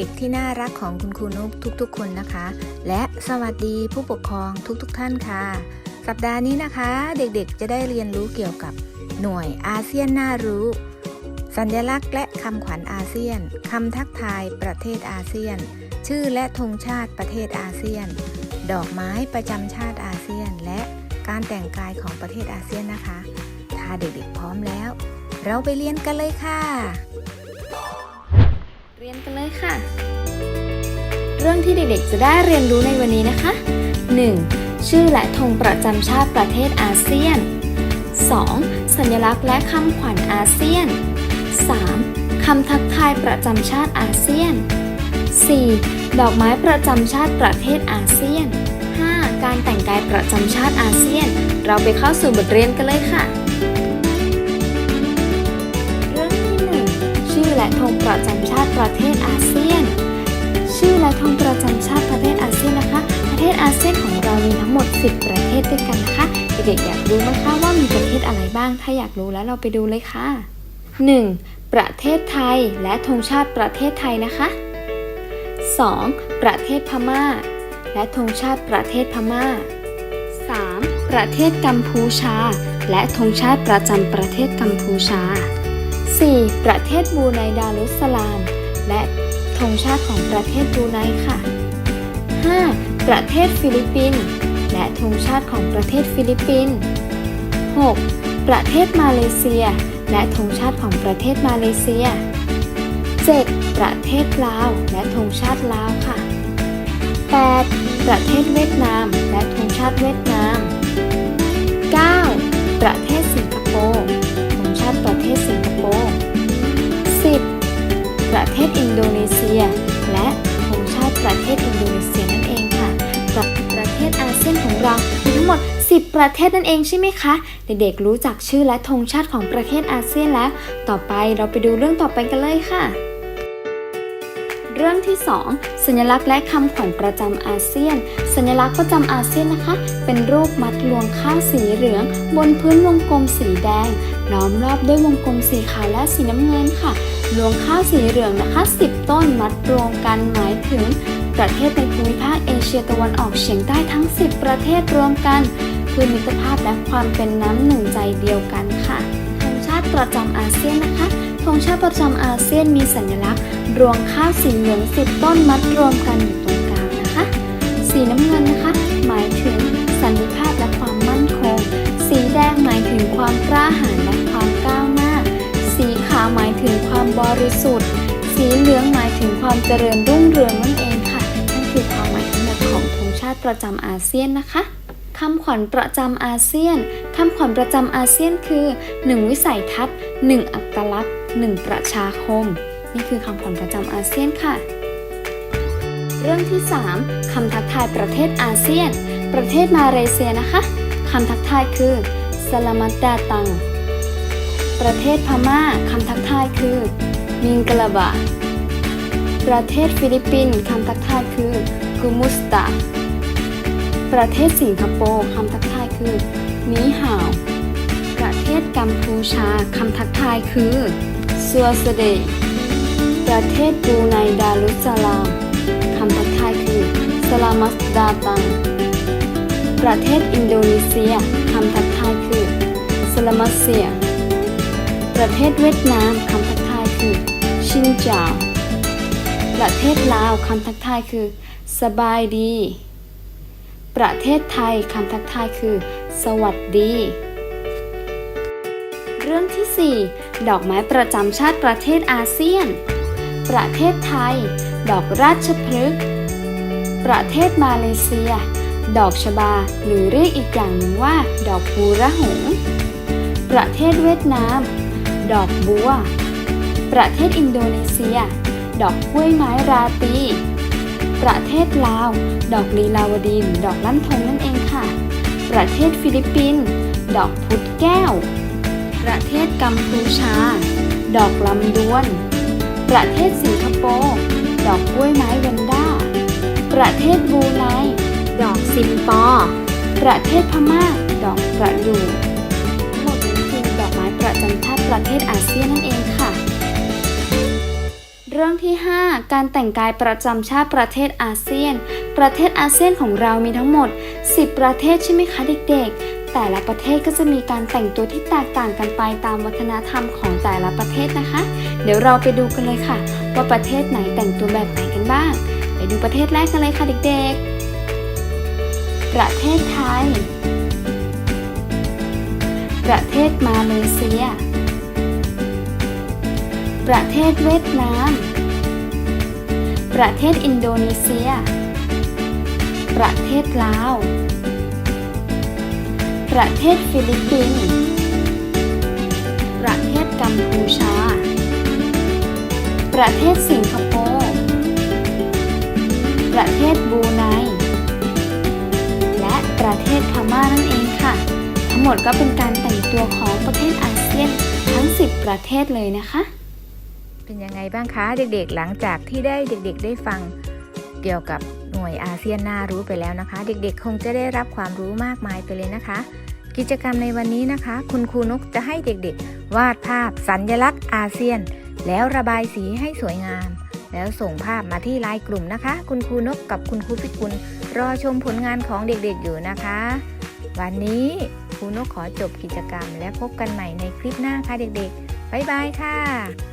ด็กๆ ที่น่ารักของคุณครูนุกทุกๆ คนนะคะ และสวัสดีผู้ปกครองทุกๆ ท่านค่ะ สัปดาห์นี้นะคะ เด็กๆ จะได้เรียนรู้เกี่ยวกับหน่วยอาเซียนน่ารู้ สัญลักษณ์และคำขวัญอาเซียนคำทักทายประเทศอาเซียน ชื่อและธงชาติประเทศอาเซียน ดอกไม้ประจำชาติอาเซียน และการแต่งกายของประเทศอาเซียนนะคะ ถ้าเด็กๆพร้อมแล้ว เราไปเรียนกันเลยค่ะ เรียนกันเลยค่ะ เรื่องที่เด็กๆ จะได้เรียนรู้ในวันนี้นะคะ 1. ชื่อและธงประจำชาติประเทศอาเซียน 2. สัญลักษณ์และคำขวัญอาเซียน 3. คำทักทายประจำชาติอาเซียน 4. ดอกไม้ประจำชาติประเทศอาเซียน 5. การแต่งกายประจำชาติอาเซียน เราไปเข้าสู่บทเรียนกันเลยค่ะ 10 ประเทศด้วยกันนะคะ เด็กๆอยากรู้ไหมคะว่ามีประเทศอะไรบ้าง ถ้าอยากรู้แล้วเราไปดูเลยค่ะ 1. ประเทศไทยและธงชาติประเทศไทยนะคะ 2. ประเทศพม่า และธงชาติประเทศพม่า 3. ประเทศกัมพูชา และธงชาติประจำประเทศกัมพูชา 4. ประเทศบูไนดารุสสลาม และธงชาติของประเทศบูไนค่ะ 5. ประเทศฟิลิปปินส์ และธงชาติของประเทศฟิลิปปินส์ 6. ประเทศมาเลเซีย และธงชาติของประเทศมาเลเซีย 7. ประเทศลาว และธงชาติลาวค่ะ 8. ประเทศเวียดนาม และธงชาติเวียดนาม 9. ประเทศสิงคโปร์ธงชาติประเทศสิงคโปร์ 10. ประเทศอินโดนีเซีย และธงชาติประเทศอินโดนีเซีย เซียนของเรามีทั้งหมด 10 ประเทศนั่นเองใช่ไหมคะ เด็กๆรู้จักชื่อและธงชาติของประเทศอาเซียนแล้ว ต่อไปเราไปดูเรื่องต่อไปกันเลยค่ะ เรื่องที่ 2 สัญลักษณ์และคำขวัญประจำอาเซียน สัญลักษณ์ประจำอาเซียนนะคะ เป็นรูปมัดรวงข้าวสีเหลือง บนพื้นวงกลมสีแดง ล้อมรอบด้วยวงกลมสีขาวและสีน้ำเงินค่ะรวงข้าวสีเหลืองนะคะ 10 ต้นมัดรวมกันหมายถึง ประเทศในภูมิภาคเอเชียตะวันออกเฉียงใต้ทั้ง 10 ประเทศรวมกันเพื่อมิตรภาพและความเป็นน้ำหนึ่งใจเดียวกันค่ะธงชาติประจำอาเซียนนะคะธงชาติประจำอาเซียนมีสัญลักษณ์ รวงข้าวสีเหลืองสิบต้นมัดรวมกันอยู่ตรงกลางนะคะ สีน้ำเงินนะคะ หมายถึงสันติภาพและความมั่นคง สีแดงหมายถึงความกล้าหาญและความก้าวหน้า สีขาวหมายถึงความบริสุทธิ์ สีเหลืองหมายถึงความเจริญรุ่งเรืองนั่นเอง คือความหมายทั้งหมดของธงชาติประจำอาเซียนนะคะคำขวัญประจำอาเซียนคำขวัญประจำอาเซียนคือ 1 วิสัยทัศน์ 1 อัตลักษณ์ 1 ประชาคม นี่คือคำขวัญประจำอาเซียนค่ะ เรื่องที่ 3คำทักทายประเทศอาเซียน ประเทศมาเลเซียนะคะคำทักทายคือสลามัตดาตัง ประเทศพม่าคำทักทายคือมิงกลาบะ ประเทศฟิลิปปินส์คำทักทายคือ กูมุสตาประเทศสิงคโปร์คำทักทายคือนีฮาวประเทศกัมพูชาคำทักทายคือซัวสเดยประเทศบูไนดารุสสลามคำทักทายคือสลามัสดาตัง ประเทศอินโดนีเซียคำทักทายคือสลามัสเซีย ประเทศเวียดนามคำทักทายคือชินจาวประเทศลาวคำทักทายคือ สบายดี ประเทศไทยคำทักทายคือ สวัสดี เรื่องที่ 4 ดอกไม้ประจำชาติประเทศอาเซียน ประเทศไทย ดอกราชพฤกษ์ประเทศมาเลเซีย ดอกชบา หรือเรียกอีกอย่างหนึ่งว่า ดอกบูระหง ประเทศเวียดนาม ดอกบัว ประเทศอินโดนีเซีย ดอกกล้วยไม้ราตี ประเทศลาว ดอกลีลาวดีหรือดอกลั่นทงนั่นเองค่ะ ประเทศฟิลิปปินส์ดอกพุธแก้ว ประเทศกัมพูชา ดอกลำดวน ประเทศสิงคโปร์ดอกกล้วยไม้เวนด้า ประเทศบรูไนดอกซิมปอ ประเทศพม่า ดอกประดู่หมดนี้คือดอกไม้ประจำชาติประเทศอาเซียนนั่นเองค่ะ เรื่องที่ 5 การแต่งกายประจำชาติประเทศอาเซียน ประเทศอาเซียนของเรามีทั้งหมด 10 ประเทศใช่ไหมคะเด็กๆ แต่ละประเทศก็จะมีการแต่งตัวที่แตกต่างกันไปตามวัฒนธรรมของแต่ละประเทศนะคะ เดี๋ยวเราไปดูกันเลยค่ะ ว่าประเทศไหนแต่งตัวแบบไหนกันบ้าง ไปดูประเทศแรกกันเลยค่ะเด็กๆ ประเทศไทย ประเทศมาเลเซีย ประเทศเวียดนาม ประเทศอินโดนีเซีย ประเทศลาว ประเทศฟิลิปปินส์ ประเทศกัมพูชา ประเทศสิงคโปร์ ประเทศบรูไน และประเทศพม่านั่นเองค่ะ ทั้งหมดก็เป็นการแต่งตัวของประเทศอาเซียนทั้ง 10 ประเทศเลยนะคะ เป็นยังไงบ้างคะเด็กๆ หลังจากที่ได้เด็กๆ ได้ฟังเกี่ยวกับหน่วยอาเซียนน่ารู้ไปแล้วนะคะ เด็กๆ คงจะได้รับความรู้มากมายไปเลยนะคะ กิจกรรมในวันนี้นะคะ คุณครูนกจะให้เด็กๆ วาดภาพสัญลักษณ์อาเซียน แล้วระบายสีให้สวยงาม แล้วส่งภาพมาที่ไลน์กลุ่มนะคะ คุณครูนกกับคุณครูพิกุลรอชมผลงานของเด็กๆอยู่นะคะ วันนี้ครูนกขอจบกิจกรรม และพบกันใหม่ในคลิปหน้าค่ะเด็กๆบ๊ายบายค่ะ